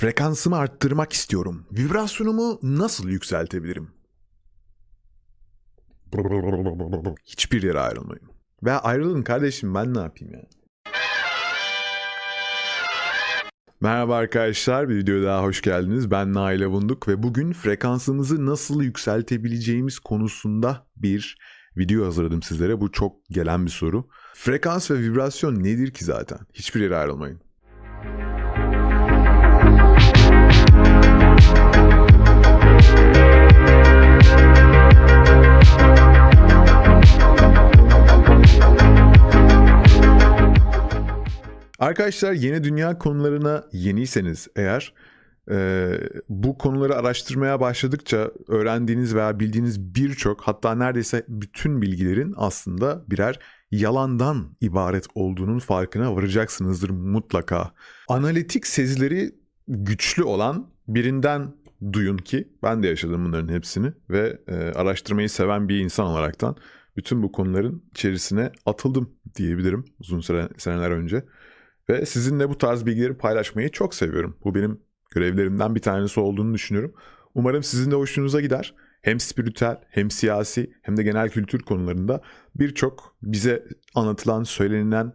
Frekansımı arttırmak istiyorum. Vibrasyonumu nasıl yükseltebilirim? Hiçbir yere ayrılmayın. Ve ayrılın kardeşim ben ne yapayım ya? Merhaba arkadaşlar, bir videoya daha hoş geldiniz. Ben Nail Bunduk ve bugün frekansımızı nasıl yükseltebileceğimiz konusunda bir video hazırladım sizlere. Bu çok gelen bir soru. Frekans ve vibrasyon nedir ki zaten? Hiçbir yere ayrılmayın. Arkadaşlar yeni dünya konularına yeniyseniz eğer e, bu konuları araştırmaya başladıkça öğrendiğiniz veya bildiğiniz birçok hatta neredeyse bütün bilgilerin aslında birer yalandan ibaret olduğunun farkına varacaksınızdır mutlaka. Analitik sezileri güçlü olan birinden duyun ki ben de yaşadım bunların hepsini ve e, araştırmayı seven bir insan olaraktan bütün bu konuların içerisine atıldım diyebilirim uzun süre, seneler önce. Ve sizinle bu tarz bilgileri paylaşmayı çok seviyorum. Bu benim görevlerimden bir tanesi olduğunu düşünüyorum. Umarım sizin de hoşunuza gider. Hem spiritüel hem siyasi hem de genel kültür konularında birçok bize anlatılan, söylenilen,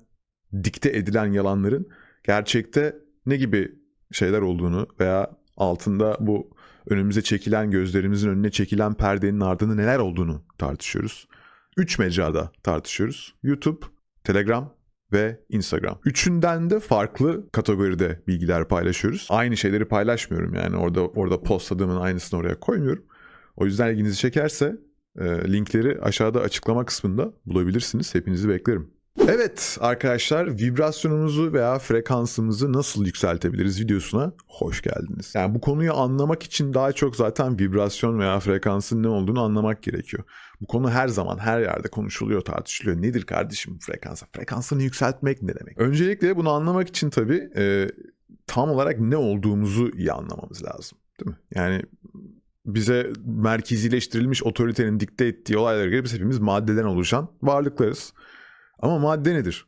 dikte edilen yalanların gerçekte ne gibi şeyler olduğunu veya altında bu önümüze çekilen gözlerimizin önüne çekilen perdenin ardında neler olduğunu tartışıyoruz. Üç mecrada tartışıyoruz. YouTube, Telegram ve Instagram. Üçünden de farklı kategoride bilgiler paylaşıyoruz. Aynı şeyleri paylaşmıyorum yani orada orada postladığımın aynısını oraya koymuyorum. O yüzden ilginizi çekerse e, linkleri aşağıda açıklama kısmında bulabilirsiniz. Hepinizi beklerim. Evet arkadaşlar vibrasyonumuzu veya frekansımızı nasıl yükseltebiliriz videosuna hoş geldiniz. Yani bu konuyu anlamak için daha çok zaten vibrasyon veya frekansın ne olduğunu anlamak gerekiyor. Bu konu her zaman her yerde konuşuluyor tartışılıyor. Nedir kardeşim frekansa? Frekansını yükseltmek ne demek? Öncelikle bunu anlamak için tabii e, tam olarak ne olduğumuzu iyi anlamamız lazım. Değil mi? Yani bize merkezileştirilmiş otoritenin dikte ettiği olaylara göre biz hepimiz maddeden oluşan varlıklarız. Ama madde nedir?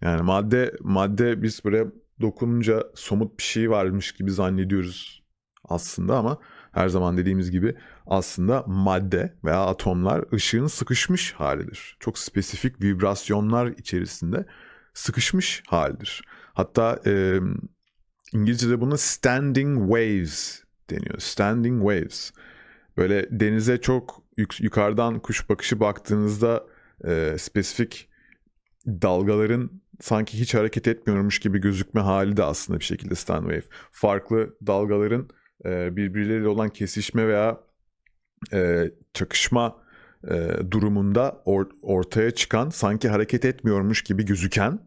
Yani madde madde biz böyle dokununca somut bir şey varmış gibi zannediyoruz aslında ama her zaman dediğimiz gibi aslında madde veya atomlar ışığın sıkışmış halidir. Çok spesifik vibrasyonlar içerisinde sıkışmış halidir. Hatta e, İngilizce'de buna standing waves deniyor. Standing waves. Böyle denize çok yuk- yukarıdan kuş bakışı baktığınızda e, spesifik dalgaların sanki hiç hareket etmiyormuş gibi gözükme hali de aslında bir şekilde stand wave. Farklı dalgaların e, birbirleriyle olan kesişme veya e, çakışma e, durumunda or, ortaya çıkan sanki hareket etmiyormuş gibi gözüken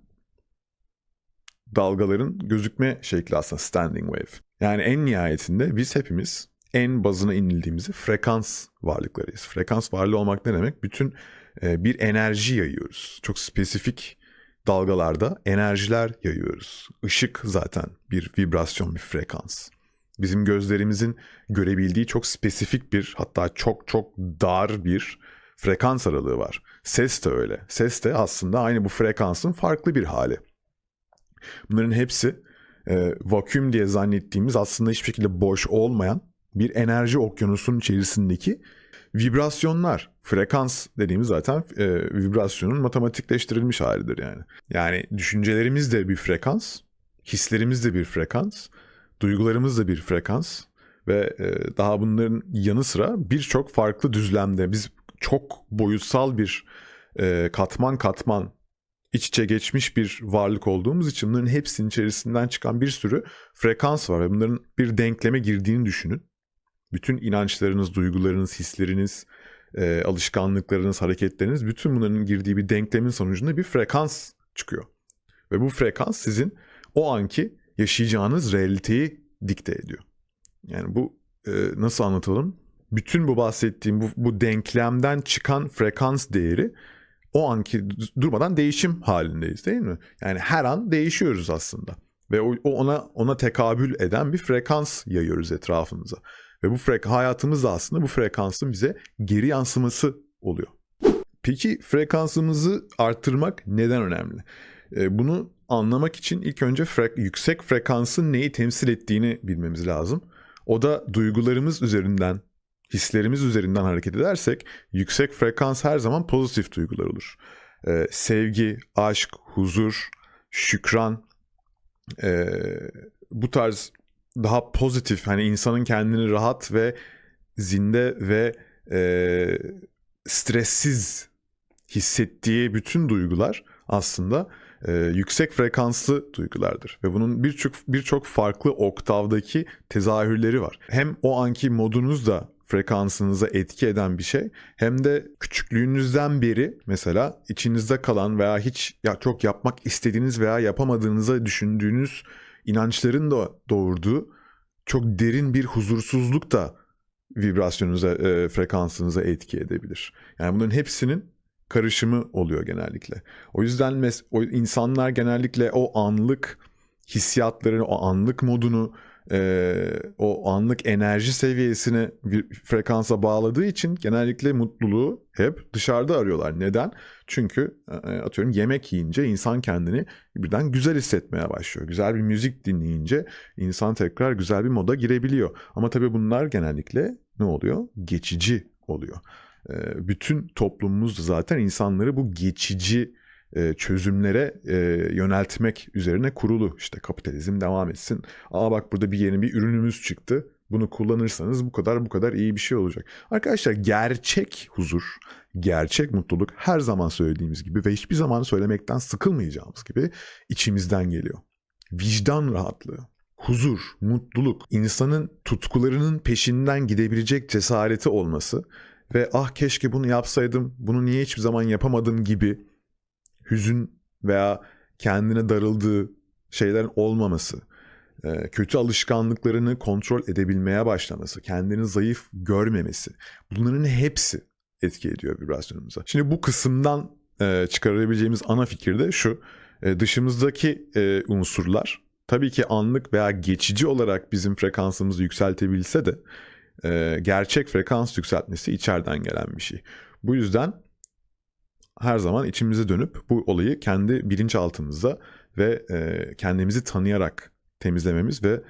dalgaların gözükme şekli aslında standing wave. Yani en nihayetinde biz hepimiz en bazına inildiğimizi frekans varlıklarıyız. Frekans varlığı olmak ne demek? Bütün bir enerji yayıyoruz. Çok spesifik dalgalarda enerjiler yayıyoruz. Işık zaten bir vibrasyon, bir frekans. Bizim gözlerimizin görebildiği çok spesifik bir hatta çok çok dar bir frekans aralığı var. Ses de öyle. Ses de aslında aynı bu frekansın farklı bir hali. Bunların hepsi e, vaküum diye zannettiğimiz aslında hiçbir şekilde boş olmayan bir enerji okyanusunun içerisindeki vibrasyonlar. Frekans dediğimiz zaten e, vibrasyonun matematikleştirilmiş halidir yani. Yani düşüncelerimiz de bir frekans, hislerimiz de bir frekans, duygularımız da bir frekans ve e, daha bunların yanı sıra birçok farklı düzlemde biz çok boyutsal bir e, katman katman iç içe geçmiş bir varlık olduğumuz için bunların hepsinin içerisinden çıkan bir sürü frekans var ve bunların bir denkleme girdiğini düşünün. Bütün inançlarınız, duygularınız, hisleriniz, e, alışkanlıklarınız, hareketleriniz bütün bunların girdiği bir denklemin sonucunda bir frekans çıkıyor. Ve bu frekans sizin o anki yaşayacağınız realiteyi dikte ediyor. Yani bu e, nasıl anlatalım? Bütün bu bahsettiğim bu, bu denklemden çıkan frekans değeri o anki durmadan değişim halindeyiz değil mi? Yani her an değişiyoruz aslında. Ve o, ona ona tekabül eden bir frekans yayıyoruz etrafımıza. Ve bu frek hayatımız da aslında bu frekansın bize geri yansıması oluyor. Peki frekansımızı arttırmak neden önemli? E, bunu anlamak için ilk önce fre- yüksek frekansın neyi temsil ettiğini bilmemiz lazım. O da duygularımız üzerinden, hislerimiz üzerinden hareket edersek yüksek frekans her zaman pozitif duygular olur. E, sevgi, aşk, huzur, şükran, e, bu tarz daha pozitif hani insanın kendini rahat ve zinde ve e, stressiz hissettiği bütün duygular aslında e, yüksek frekanslı duygulardır ve bunun birçok birçok farklı oktavdaki tezahürleri var. Hem o anki modunuz da frekansınıza etki eden bir şey hem de küçüklüğünüzden beri mesela içinizde kalan veya hiç ya çok yapmak istediğiniz veya yapamadığınızı düşündüğünüz inançların da doğurduğu çok derin bir huzursuzluk da vibrasyonunuza, e, frekansınıza etki edebilir. Yani bunların hepsinin karışımı oluyor genellikle. O yüzden mes- o insanlar genellikle o anlık hissiyatlarını, o anlık modunu, e, o anlık enerji seviyesini frekansa bağladığı için genellikle mutluluğu hep dışarıda arıyorlar. Neden? Çünkü e, atıyorum yemek yiyince insan kendini birden güzel hissetmeye başlıyor. Güzel bir müzik dinleyince insan tekrar güzel bir moda girebiliyor. Ama tabii bunlar genellikle ne oluyor? Geçici oluyor. E, bütün toplumumuz zaten insanları bu geçici e, çözümlere e, yöneltmek üzerine kurulu. İşte kapitalizm devam etsin. Aa bak burada bir yeni bir ürünümüz çıktı. Bunu kullanırsanız bu kadar bu kadar iyi bir şey olacak. Arkadaşlar gerçek huzur, gerçek mutluluk her zaman söylediğimiz gibi ve hiçbir zaman söylemekten sıkılmayacağımız gibi içimizden geliyor. Vicdan rahatlığı, huzur, mutluluk, insanın tutkularının peşinden gidebilecek cesareti olması ve ah keşke bunu yapsaydım, bunu niye hiçbir zaman yapamadım gibi hüzün veya kendine darıldığı şeylerin olmaması, kötü alışkanlıklarını kontrol edebilmeye başlaması, kendini zayıf görmemesi bunların hepsi etki ediyor vibrasyonumuza. Şimdi bu kısımdan e, çıkarabileceğimiz ana fikir de şu. E, dışımızdaki unsurlar tabii ki anlık veya geçici olarak bizim frekansımızı yükseltebilse de gerçek frekans yükseltmesi içeriden gelen bir şey. Bu yüzden her zaman içimize dönüp bu olayı kendi bilinçaltımızda ve e, kendimizi tanıyarak temizlememiz ve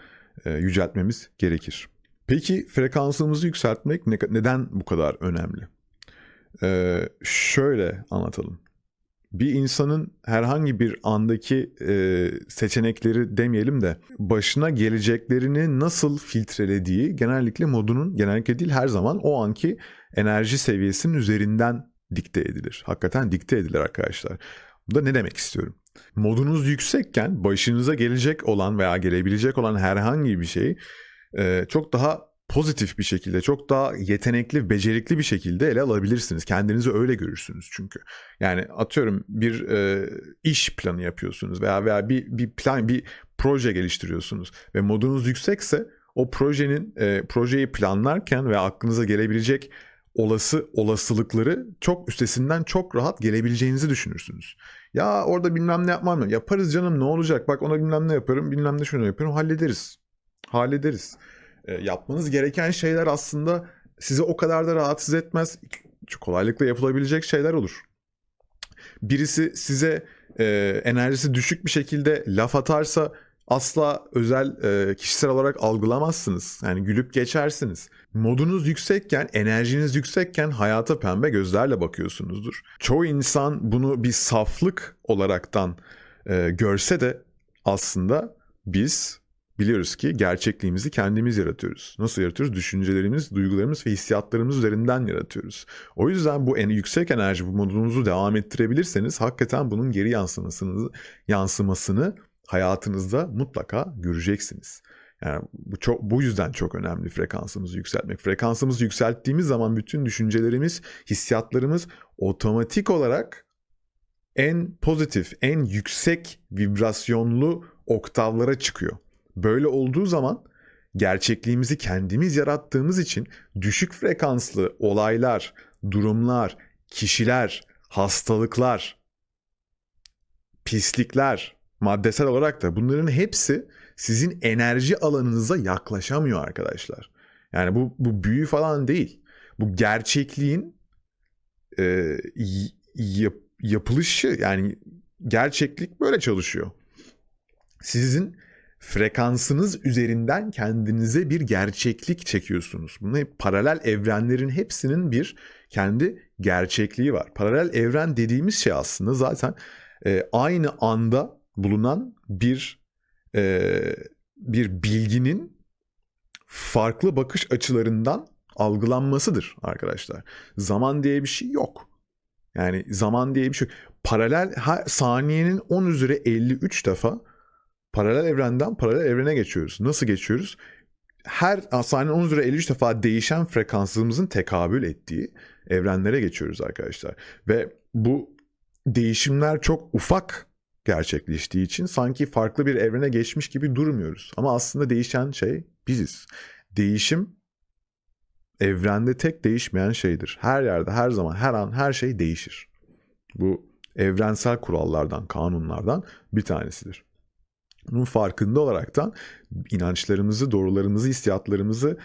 e, yüceltmemiz gerekir. Peki frekansımızı yükseltmek ne, neden bu kadar önemli? Ee, şöyle anlatalım. Bir insanın herhangi bir andaki e, seçenekleri demeyelim de başına geleceklerini nasıl filtrelediği genellikle modunun genellikle değil her zaman o anki enerji seviyesinin üzerinden dikte edilir. Hakikaten dikte edilir arkadaşlar. Bu da ne demek istiyorum? Modunuz yüksekken başınıza gelecek olan veya gelebilecek olan herhangi bir şey e, çok daha pozitif bir şekilde, çok daha yetenekli, becerikli bir şekilde ele alabilirsiniz. Kendinizi öyle görürsünüz çünkü. Yani atıyorum bir e, iş planı yapıyorsunuz veya veya bir bir plan, bir proje geliştiriyorsunuz ve modunuz yüksekse o projenin e, projeyi planlarken ve aklınıza gelebilecek olası olasılıkları çok üstesinden çok rahat gelebileceğinizi düşünürsünüz. Ya orada bilmem ne yapmam mı? Yaparız canım ne olacak? Bak ona bilmem ne yaparım, bilmem ne şunu yaparım. Hallederiz. Hallederiz. E, yapmanız gereken şeyler aslında sizi o kadar da rahatsız etmez. Kolaylıkla yapılabilecek şeyler olur. Birisi size e, enerjisi düşük bir şekilde laf atarsa asla özel e, kişisel olarak algılamazsınız. Yani gülüp geçersiniz. Modunuz yüksekken, enerjiniz yüksekken hayata pembe gözlerle bakıyorsunuzdur. Çoğu insan bunu bir saflık olaraktan e, görse de aslında biz biliyoruz ki gerçekliğimizi kendimiz yaratıyoruz. Nasıl yaratıyoruz? Düşüncelerimiz, duygularımız ve hissiyatlarımız üzerinden yaratıyoruz. O yüzden bu en yüksek enerji, bu modunuzu devam ettirebilirseniz hakikaten bunun geri yansımasını, yansımasını hayatınızda mutlaka göreceksiniz. Yani bu çok bu yüzden çok önemli frekansımızı yükseltmek. Frekansımızı yükselttiğimiz zaman bütün düşüncelerimiz, hissiyatlarımız otomatik olarak en pozitif, en yüksek vibrasyonlu oktavlara çıkıyor. Böyle olduğu zaman gerçekliğimizi kendimiz yarattığımız için düşük frekanslı olaylar, durumlar, kişiler, hastalıklar, pislikler, maddesel olarak da bunların hepsi sizin enerji alanınıza yaklaşamıyor arkadaşlar. Yani bu, bu büyü falan değil. Bu gerçekliğin e, yap, yapılışı yani gerçeklik böyle çalışıyor. Sizin frekansınız üzerinden kendinize bir gerçeklik çekiyorsunuz. Bunun hep paralel evrenlerin hepsinin bir kendi gerçekliği var. Paralel evren dediğimiz şey aslında zaten e, aynı anda bulunan bir e, bir bilginin farklı bakış açılarından algılanmasıdır arkadaşlar. Zaman diye bir şey yok. Yani zaman diye bir şey yok. Paralel her, saniyenin 10 üzeri 53 defa paralel evrenden paralel evrene geçiyoruz. Nasıl geçiyoruz? Her saniyenin 10 üzeri 53 defa değişen frekansımızın tekabül ettiği evrenlere geçiyoruz arkadaşlar. Ve bu değişimler çok ufak gerçekleştiği için sanki farklı bir evrene geçmiş gibi durmuyoruz. Ama aslında değişen şey biziz. Değişim evrende tek değişmeyen şeydir. Her yerde, her zaman, her an, her şey değişir. Bu evrensel kurallardan, kanunlardan bir tanesidir. Bunun farkında olaraktan inançlarımızı, doğrularımızı, hissiyatlarımızı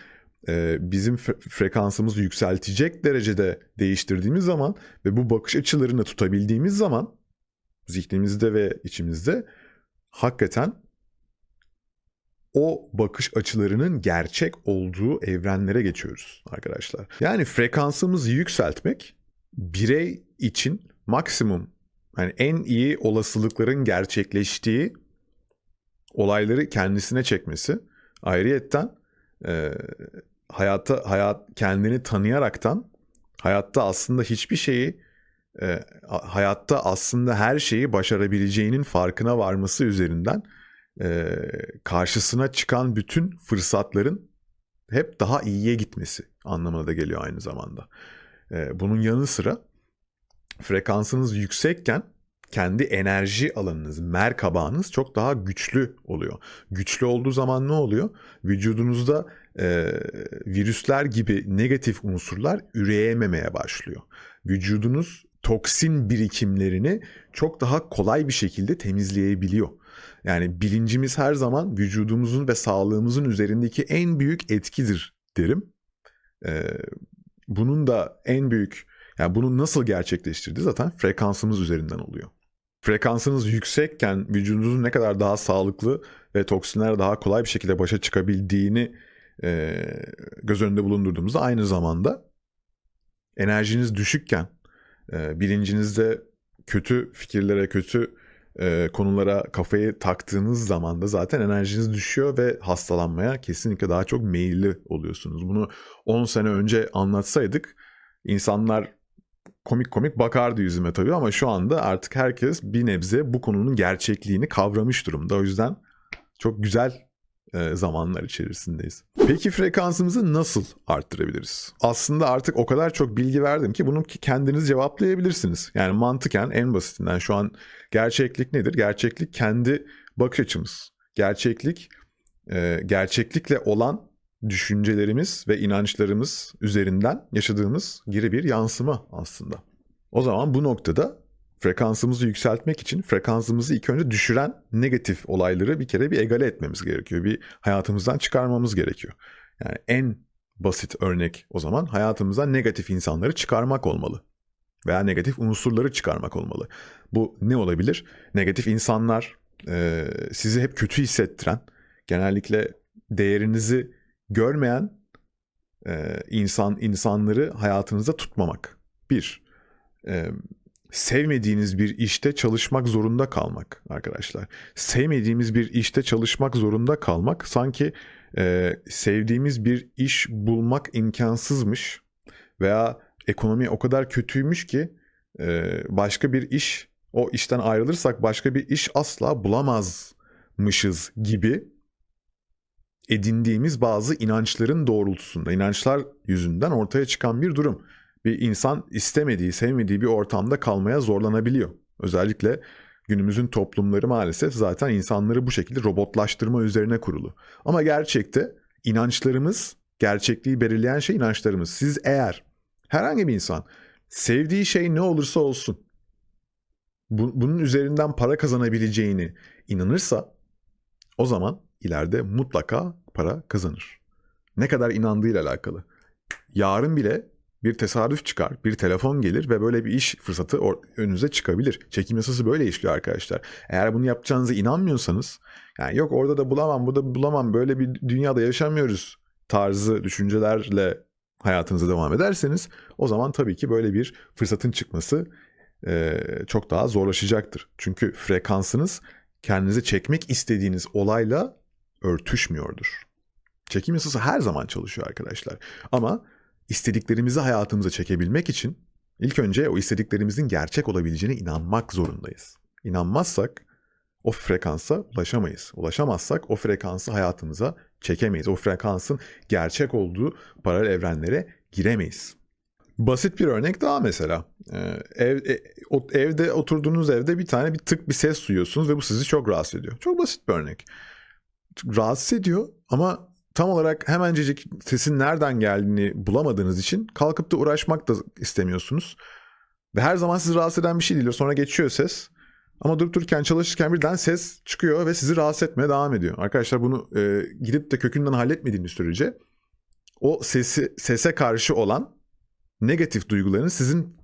e, bizim frekansımızı yükseltecek derecede değiştirdiğimiz zaman ve bu bakış açılarını tutabildiğimiz zaman zihnimizde ve içimizde hakikaten o bakış açılarının gerçek olduğu evrenlere geçiyoruz arkadaşlar. Yani frekansımızı yükseltmek birey için maksimum yani en iyi olasılıkların gerçekleştiği olayları kendisine çekmesi. Ayrıyetten e, hayata hayat kendini tanıyaraktan hayatta aslında hiçbir şeyi e, hayatta aslında her şeyi başarabileceğinin farkına varması üzerinden e, karşısına çıkan bütün fırsatların hep daha iyiye gitmesi anlamına da geliyor aynı zamanda. E, bunun yanı sıra frekansınız yüksekken kendi enerji alanınız, merkabağınız çok daha güçlü oluyor. Güçlü olduğu zaman ne oluyor? Vücudunuzda e, virüsler gibi negatif unsurlar üreyememeye başlıyor. Vücudunuz toksin birikimlerini çok daha kolay bir şekilde temizleyebiliyor. Yani bilincimiz her zaman vücudumuzun ve sağlığımızın üzerindeki en büyük etkidir derim. Ee, bunun da en büyük, yani bunu nasıl gerçekleştirdi zaten frekansımız üzerinden oluyor. Frekansınız yüksekken vücudunuzun ne kadar daha sağlıklı ve toksinlerle daha kolay bir şekilde başa çıkabildiğini e, göz önünde bulundurduğumuzda aynı zamanda enerjiniz düşükken, e, bilincinizde kötü fikirlere, kötü e, konulara kafayı taktığınız zaman da zaten enerjiniz düşüyor ve hastalanmaya kesinlikle daha çok meyilli oluyorsunuz. Bunu 10 sene önce anlatsaydık insanlar komik komik bakardı yüzüme tabii ama şu anda artık herkes bir nebze bu konunun gerçekliğini kavramış durumda. O yüzden çok güzel zamanlar içerisindeyiz. Peki frekansımızı nasıl arttırabiliriz? Aslında artık o kadar çok bilgi verdim ki bunu kendiniz cevaplayabilirsiniz. Yani mantıken en basitinden şu an gerçeklik nedir? Gerçeklik kendi bakış açımız. Gerçeklik e, gerçeklikle olan düşüncelerimiz ve inançlarımız üzerinden yaşadığımız geri bir yansıma aslında. O zaman bu noktada frekansımızı yükseltmek için frekansımızı ilk önce düşüren negatif olayları bir kere bir egale etmemiz gerekiyor. Bir hayatımızdan çıkarmamız gerekiyor. Yani en basit örnek o zaman hayatımızdan negatif insanları çıkarmak olmalı. Veya negatif unsurları çıkarmak olmalı. Bu ne olabilir? Negatif insanlar e, sizi hep kötü hissettiren, genellikle değerinizi görmeyen e, insan insanları hayatınızda tutmamak. Bir, e, sevmediğiniz bir işte çalışmak zorunda kalmak arkadaşlar. Sevmediğimiz bir işte çalışmak zorunda kalmak sanki e, sevdiğimiz bir iş bulmak imkansızmış veya ekonomi o kadar kötüymüş ki e, başka bir iş o işten ayrılırsak başka bir iş asla bulamazmışız gibi edindiğimiz bazı inançların doğrultusunda, inançlar yüzünden ortaya çıkan bir durum bir insan istemediği, sevmediği bir ortamda kalmaya zorlanabiliyor. Özellikle günümüzün toplumları maalesef zaten insanları bu şekilde robotlaştırma üzerine kurulu. Ama gerçekte inançlarımız, gerçekliği belirleyen şey inançlarımız. Siz eğer herhangi bir insan sevdiği şey ne olursa olsun bunun üzerinden para kazanabileceğini inanırsa o zaman ileride mutlaka para kazanır. Ne kadar inandığıyla alakalı. Yarın bile bir tesadüf çıkar, bir telefon gelir ve böyle bir iş fırsatı önünüze çıkabilir. Çekim yasası böyle işliyor arkadaşlar. Eğer bunu yapacağınıza inanmıyorsanız, yani yok orada da bulamam, burada bulamam, böyle bir dünyada yaşamıyoruz tarzı düşüncelerle hayatınıza devam ederseniz o zaman tabii ki böyle bir fırsatın çıkması e, çok daha zorlaşacaktır. Çünkü frekansınız kendinize çekmek istediğiniz olayla örtüşmüyordur. Çekim yasası her zaman çalışıyor arkadaşlar. Ama istediklerimizi hayatımıza çekebilmek için ilk önce o istediklerimizin gerçek olabileceğine inanmak zorundayız. İnanmazsak o frekansa ulaşamayız. Ulaşamazsak o frekansı hayatımıza çekemeyiz. O frekansın gerçek olduğu paralel evrenlere giremeyiz. Basit bir örnek daha mesela. Ee, ev, e, evde oturduğunuz evde bir tane bir tık bir ses duyuyorsunuz ve bu sizi çok rahatsız ediyor. Çok basit bir örnek. Rahatsız ediyor ama tam olarak hemencecik sesin nereden geldiğini bulamadığınız için kalkıp da uğraşmak da istemiyorsunuz. Ve her zaman sizi rahatsız eden bir şey değil. Sonra geçiyor ses. Ama durup dururken çalışırken birden ses çıkıyor ve sizi rahatsız etmeye devam ediyor. Arkadaşlar bunu e, gidip de kökünden halletmediğiniz sürece o sesi sese karşı olan negatif duyguların sizin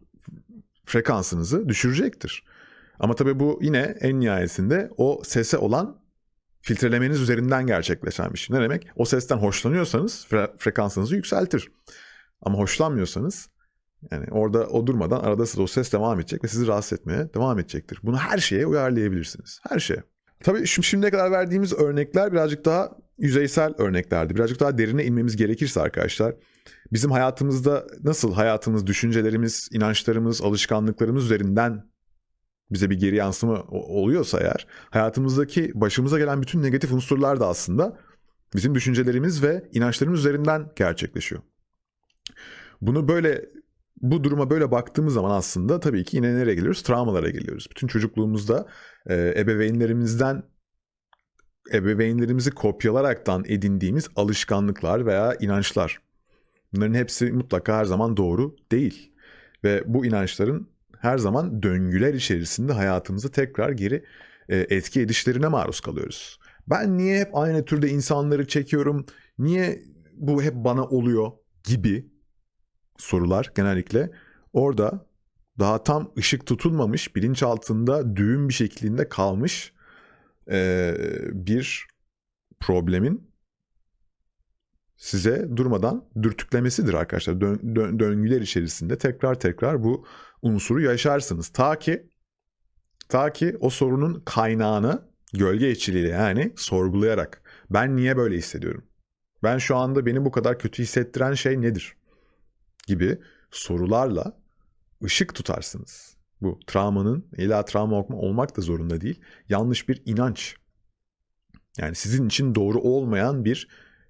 frekansınızı düşürecektir. Ama tabii bu yine en nihayetinde o sese olan filtrelemeniz üzerinden gerçekleşen bir şey. Ne demek? O sesten hoşlanıyorsanız fre- frekansınızı yükseltir. Ama hoşlanmıyorsanız yani orada o durmadan arada sırada o ses devam edecek ve sizi rahatsız etmeye devam edecektir. Bunu her şeye uyarlayabilirsiniz. Her şeye. Tabii şimdi şimdiye kadar verdiğimiz örnekler birazcık daha yüzeysel örneklerdi. Birazcık daha derine inmemiz gerekirse arkadaşlar bizim hayatımızda nasıl hayatımız, düşüncelerimiz, inançlarımız, alışkanlıklarımız üzerinden bize bir geri yansıma oluyorsa eğer hayatımızdaki başımıza gelen bütün negatif unsurlar da aslında bizim düşüncelerimiz ve inançlarımız üzerinden gerçekleşiyor. Bunu böyle bu duruma böyle baktığımız zaman aslında tabii ki yine nereye geliyoruz? Travmalara geliyoruz. Bütün çocukluğumuzda e, ebeveynlerimizden ebeveynlerimizi kopyalaraktan edindiğimiz alışkanlıklar veya inançlar. Bunların hepsi mutlaka her zaman doğru değil. Ve bu inançların her zaman döngüler içerisinde hayatımızı tekrar geri e, etki edişlerine maruz kalıyoruz. Ben niye hep aynı türde insanları çekiyorum? Niye bu hep bana oluyor gibi sorular genellikle orada daha tam ışık tutulmamış, bilinç altında düğüm bir şeklinde kalmış e, bir problemin size durmadan dürtüklemesidir arkadaşlar. Dön, dön, döngüler içerisinde tekrar tekrar bu unsuru yaşarsınız. Ta ki ta ki o sorunun kaynağını gölge işçiliğiyle yani sorgulayarak ben niye böyle hissediyorum? Ben şu anda beni bu kadar kötü hissettiren şey nedir? gibi sorularla ışık tutarsınız. Bu travmanın illa travma olmak da zorunda değil. Yanlış bir inanç. Yani sizin için doğru olmayan bir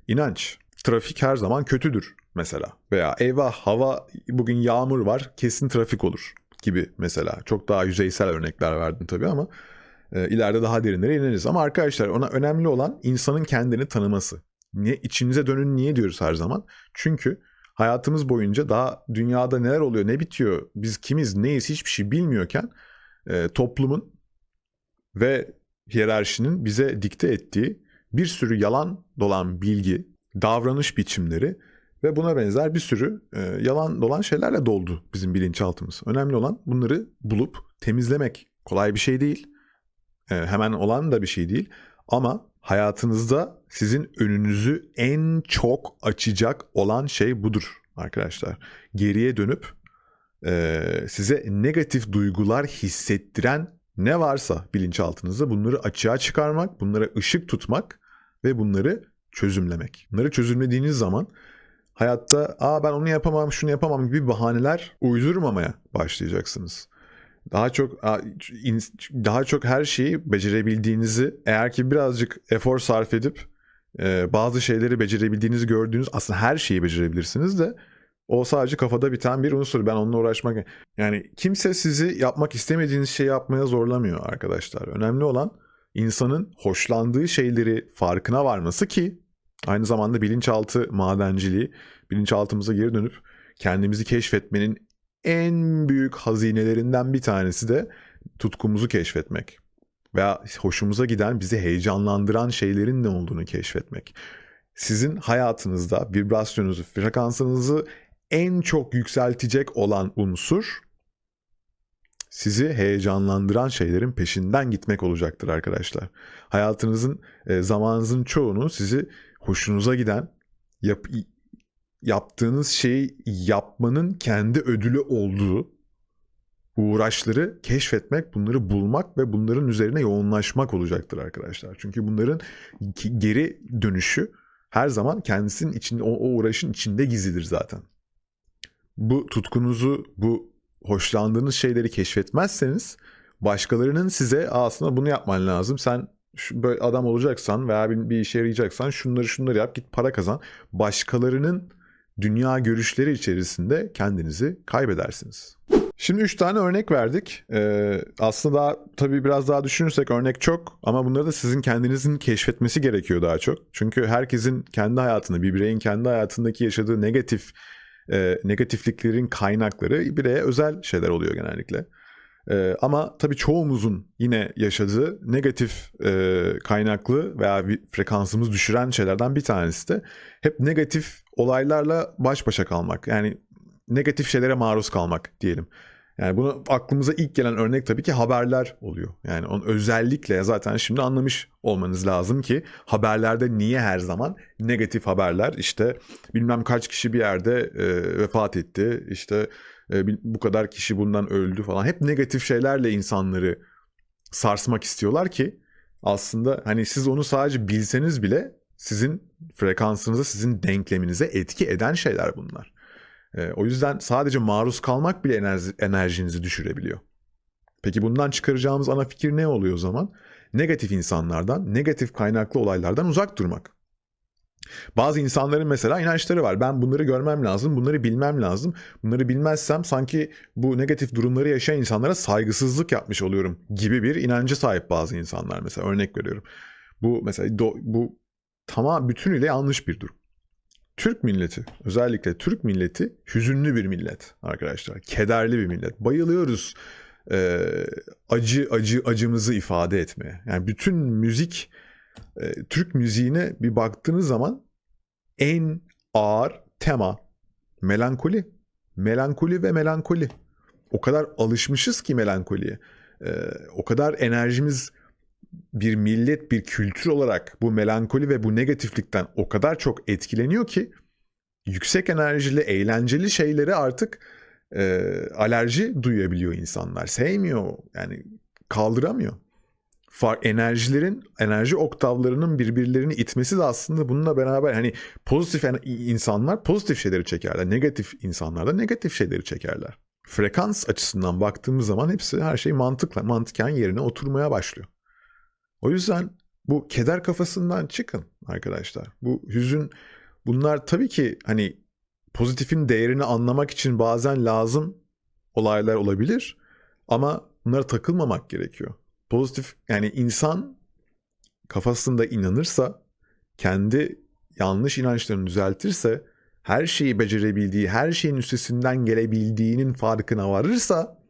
inanç. Trafik her zaman kötüdür mesela. Veya eyvah hava bugün yağmur var kesin trafik olur gibi mesela. Çok daha yüzeysel örnekler verdim tabii ama e, ileride daha derinlere ineriz. Ama arkadaşlar ona önemli olan insanın kendini tanıması. Niye içinize dönün niye diyoruz her zaman? Çünkü hayatımız boyunca daha dünyada neler oluyor, ne bitiyor, biz kimiz, neyiz hiçbir şey bilmiyorken e, toplumun ve hiyerarşinin bize dikte ettiği bir sürü yalan dolan bilgi, davranış biçimleri ve buna benzer bir sürü e, yalan dolan şeylerle doldu bizim bilinçaltımız. Önemli olan bunları bulup temizlemek. Kolay bir şey değil. E, hemen olan da bir şey değil. Ama hayatınızda sizin önünüzü en çok açacak olan şey budur arkadaşlar. Geriye dönüp e, size negatif duygular hissettiren ne varsa bilinçaltınızda bunları açığa çıkarmak, bunlara ışık tutmak ve bunları çözümlemek. Bunları çözümlediğiniz zaman hayatta aa ben onu yapamam, şunu yapamam gibi bahaneler uydurmamaya başlayacaksınız. Daha çok daha çok her şeyi becerebildiğinizi eğer ki birazcık efor sarf edip e, bazı şeyleri becerebildiğinizi gördüğünüz aslında her şeyi becerebilirsiniz de o sadece kafada biten bir unsur. Ben onunla uğraşmak... Yani kimse sizi yapmak istemediğiniz şeyi yapmaya zorlamıyor arkadaşlar. Önemli olan insanın hoşlandığı şeyleri farkına varması ki aynı zamanda bilinçaltı madenciliği, bilinçaltımıza geri dönüp kendimizi keşfetmenin en büyük hazinelerinden bir tanesi de tutkumuzu keşfetmek. Veya hoşumuza giden, bizi heyecanlandıran şeylerin ne olduğunu keşfetmek. Sizin hayatınızda vibrasyonunuzu, frekansınızı en çok yükseltecek olan unsur sizi heyecanlandıran şeylerin peşinden gitmek olacaktır arkadaşlar. Hayatınızın e, zamanınızın çoğunu sizi hoşunuza giden yap, yaptığınız şeyi yapmanın kendi ödülü olduğu uğraşları keşfetmek, bunları bulmak ve bunların üzerine yoğunlaşmak olacaktır arkadaşlar. Çünkü bunların geri dönüşü her zaman kendisinin içinde, o, o uğraşın içinde gizlidir zaten. Bu tutkunuzu, bu hoşlandığınız şeyleri keşfetmezseniz başkalarının size aslında bunu yapman lazım. Sen şu böyle adam olacaksan veya bir, bir işe yarayacaksan şunları şunları yap git para kazan. Başkalarının dünya görüşleri içerisinde kendinizi kaybedersiniz. Şimdi 3 tane örnek verdik. Ee, aslında daha, tabii biraz daha düşünürsek örnek çok ama bunları da sizin kendinizin keşfetmesi gerekiyor daha çok. Çünkü herkesin kendi hayatını, bir bireyin kendi hayatındaki yaşadığı negatif e, negatifliklerin kaynakları bireye özel şeyler oluyor genellikle. E, ama tabii çoğumuzun yine yaşadığı negatif e, kaynaklı veya frekansımız düşüren şeylerden bir tanesi de hep negatif olaylarla baş başa kalmak. Yani negatif şeylere maruz kalmak diyelim. Yani bunu aklımıza ilk gelen örnek tabii ki haberler oluyor. Yani onun özellikle zaten şimdi anlamış olmanız lazım ki haberlerde niye her zaman negatif haberler işte bilmem kaç kişi bir yerde e, vefat etti işte bu kadar kişi bundan öldü falan hep negatif şeylerle insanları sarsmak istiyorlar ki aslında hani siz onu sadece bilseniz bile sizin frekansınıza sizin denkleminize etki eden şeyler bunlar. E, o yüzden sadece maruz kalmak bile enerji, enerjinizi düşürebiliyor. Peki bundan çıkaracağımız ana fikir ne oluyor o zaman? Negatif insanlardan, negatif kaynaklı olaylardan uzak durmak. Bazı insanların mesela inançları var. Ben bunları görmem lazım, bunları bilmem lazım. Bunları bilmezsem sanki bu negatif durumları yaşayan insanlara saygısızlık yapmış oluyorum gibi bir inancı sahip bazı insanlar mesela örnek veriyorum. Bu mesela do, bu tamam bütünüyle yanlış bir durum. Türk milleti, özellikle Türk milleti hüzünlü bir millet arkadaşlar. Kederli bir millet. Bayılıyoruz e, acı acı acımızı ifade etmeye. Yani bütün müzik e, Türk müziğine bir baktığınız zaman en ağır tema melankoli. Melankoli ve melankoli. O kadar alışmışız ki melankoliye. E, o kadar enerjimiz bir millet, bir kültür olarak bu melankoli ve bu negatiflikten o kadar çok etkileniyor ki yüksek enerjili, eğlenceli şeyleri artık e, alerji duyabiliyor insanlar. Sevmiyor yani kaldıramıyor. Far, enerjilerin, enerji oktavlarının birbirlerini itmesi de aslında bununla beraber hani pozitif insanlar pozitif şeyleri çekerler. Negatif insanlar da negatif şeyleri çekerler. Frekans açısından baktığımız zaman hepsi her şey mantıkla, mantıken yerine oturmaya başlıyor. O yüzden bu keder kafasından çıkın arkadaşlar. Bu hüzün bunlar tabii ki hani pozitifin değerini anlamak için bazen lazım olaylar olabilir ama bunlara takılmamak gerekiyor. Pozitif yani insan kafasında inanırsa, kendi yanlış inançlarını düzeltirse, her şeyi becerebildiği, her şeyin üstesinden gelebildiğinin farkına varırsa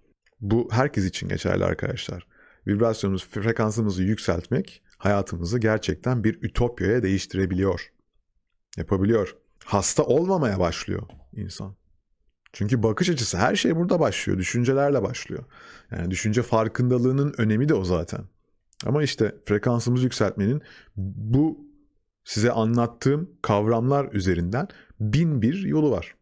bu herkes için geçerli arkadaşlar vibrasyonumuz, frekansımızı yükseltmek hayatımızı gerçekten bir ütopyaya değiştirebiliyor. Yapabiliyor. Hasta olmamaya başlıyor insan. Çünkü bakış açısı her şey burada başlıyor. Düşüncelerle başlıyor. Yani düşünce farkındalığının önemi de o zaten. Ama işte frekansımızı yükseltmenin bu size anlattığım kavramlar üzerinden bin bir yolu var.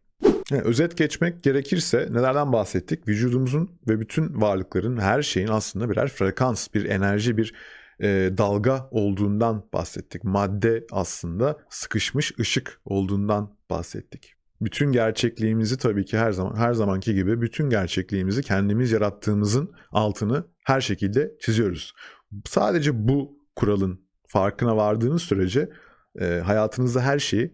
Yani özet geçmek gerekirse nelerden bahsettik? Vücudumuzun ve bütün varlıkların, her şeyin aslında birer frekans, bir enerji, bir e, dalga olduğundan bahsettik. Madde aslında sıkışmış ışık olduğundan bahsettik. Bütün gerçekliğimizi tabii ki her zaman her zamanki gibi bütün gerçekliğimizi kendimiz yarattığımızın altını her şekilde çiziyoruz. Sadece bu kuralın farkına vardığınız sürece e, hayatınızda her şeyi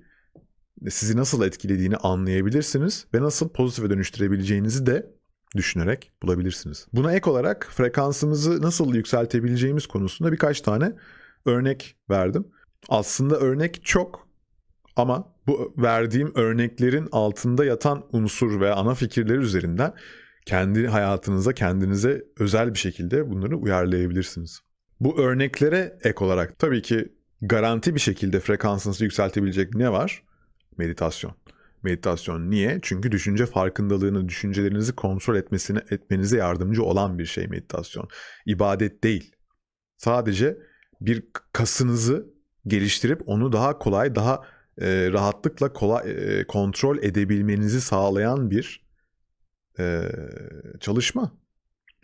sizi nasıl etkilediğini anlayabilirsiniz ve nasıl pozitife dönüştürebileceğinizi de düşünerek bulabilirsiniz. Buna ek olarak frekansımızı nasıl yükseltebileceğimiz konusunda birkaç tane örnek verdim. Aslında örnek çok ama bu verdiğim örneklerin altında yatan unsur ve ana fikirleri üzerinden kendi hayatınıza kendinize özel bir şekilde bunları uyarlayabilirsiniz. Bu örneklere ek olarak tabii ki garanti bir şekilde frekansınızı yükseltebilecek ne var? meditasyon. meditasyon. Niye? Çünkü düşünce farkındalığını, düşüncelerinizi kontrol etmesine etmenize yardımcı olan bir şey meditasyon. İbadet değil. Sadece bir kasınızı geliştirip onu daha kolay, daha e, rahatlıkla kolay e, kontrol edebilmenizi sağlayan bir e, çalışma.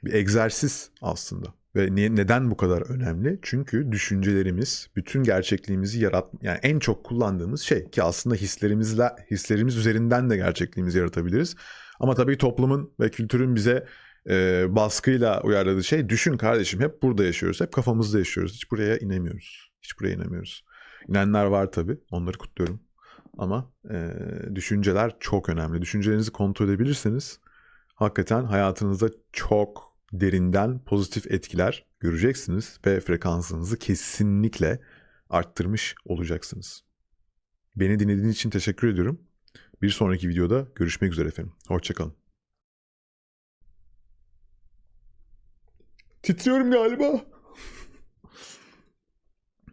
Bir egzersiz aslında. Ve niye, neden bu kadar önemli? Çünkü düşüncelerimiz bütün gerçekliğimizi yarat yani en çok kullandığımız şey ki aslında hislerimizle hislerimiz üzerinden de gerçekliğimizi yaratabiliriz. Ama tabii toplumun ve kültürün bize e, baskıyla uyarladığı şey düşün kardeşim hep burada yaşıyoruz. Hep kafamızda yaşıyoruz. Hiç buraya inemiyoruz. Hiç buraya inemiyoruz. İnenler var tabii. Onları kutluyorum. Ama e, düşünceler çok önemli. Düşüncelerinizi kontrol edebilirseniz hakikaten hayatınızda çok derinden pozitif etkiler göreceksiniz ve frekansınızı kesinlikle arttırmış olacaksınız. Beni dinlediğiniz için teşekkür ediyorum. Bir sonraki videoda görüşmek üzere efendim. Hoşçakalın. Titriyorum galiba.